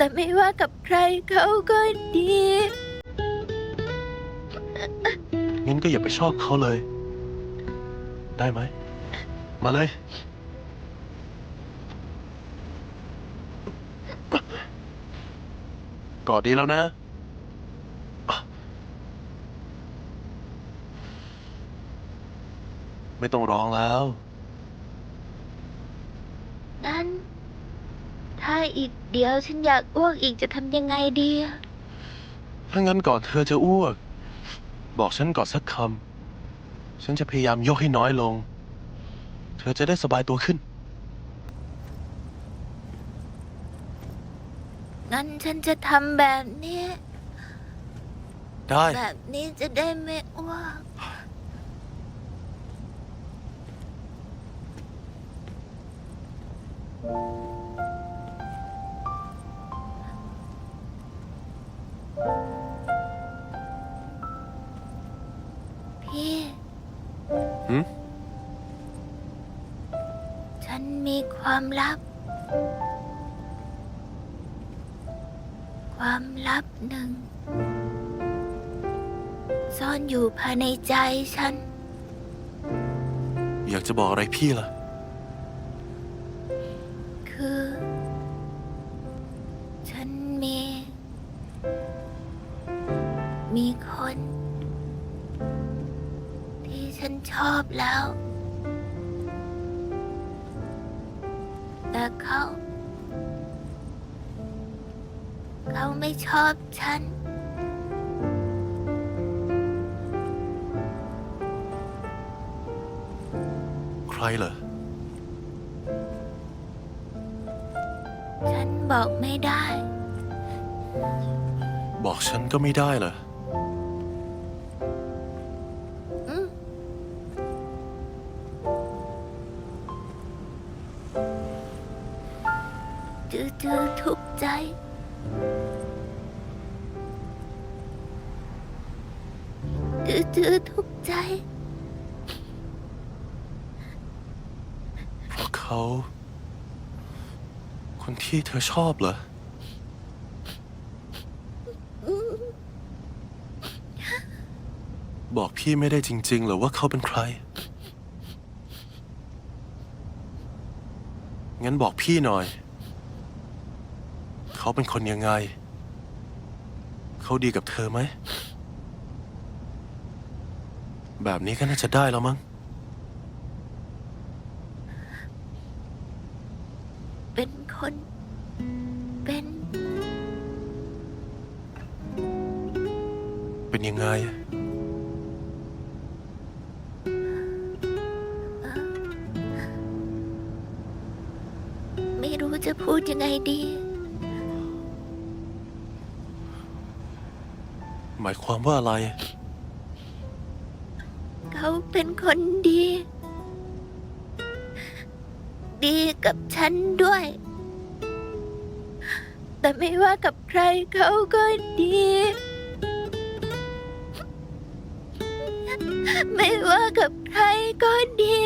แต่ไม่ว่ากับใครเขาก็ดี งั้นก็อย่าไปชอบเขาเลย ได้ไหม มาเลย กอดดีแล้วนะ ไม่ต้องร้องแล้ว นั้น ถ้าอีกเดียว ฉันอยากอ้วกอีกจะทำยังไงดีอะถ้างั้นก่อนเธอจะอ้วก บอกฉันก่อนสักคำ ฉันจะพยายามยกให้น้อยลง เธอจะได้สบายตัวขึ้น งั้นฉันจะทำแบบนี้ ได้ แบบนี้จะได้ไม่อ้วก พี่หืม ฉันมีความลับ ความลับหนึ่ง ซ่อนอยู่ภายในใจฉัน อยากจะบอกอะไรพี่ล่ะ คือ ฉันมี มีค ชอบแล้ว แต่เขา เขาไม่ชอบฉัน ใครเหรอ ฉันบอกไม่ได้ บอกฉันก็ไม่ได้เหรออื จือจือทุกข์ใจ จือจือทุกข์ใจ เพราะเขา คนที่เธอชอบเหรอ บอกพี่ไม่ได้จริงๆเหรอว่าเขาเป็นใคร งั้นบอกพี่หน่อย เขาเป็นคนยังไง เขาดีกับเธอไหม แบบนี้ก็น่าจะได้แล้วมั้ง เป็นคน เป็น เป็นยังไง ไม่รู้จะพูดยังไงดี หมายความว่าอะไร เขาเป็นคนดี ดีกับฉันด้วย แต่ไม่ว่ากับใครเขาก็ดี ไม่ว่ากับใครก็ดี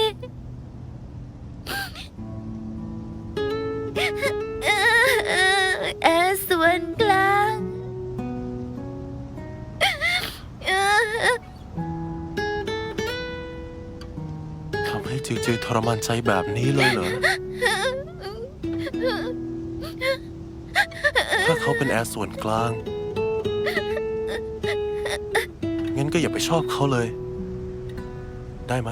ให้จือๆทรมานใจแบบนี้เลยเหรอ ถ้าเขาเป็นแอร์ส่วนกลาง งั้นก็อย่าไปชอบเขาเลย ได้ไหม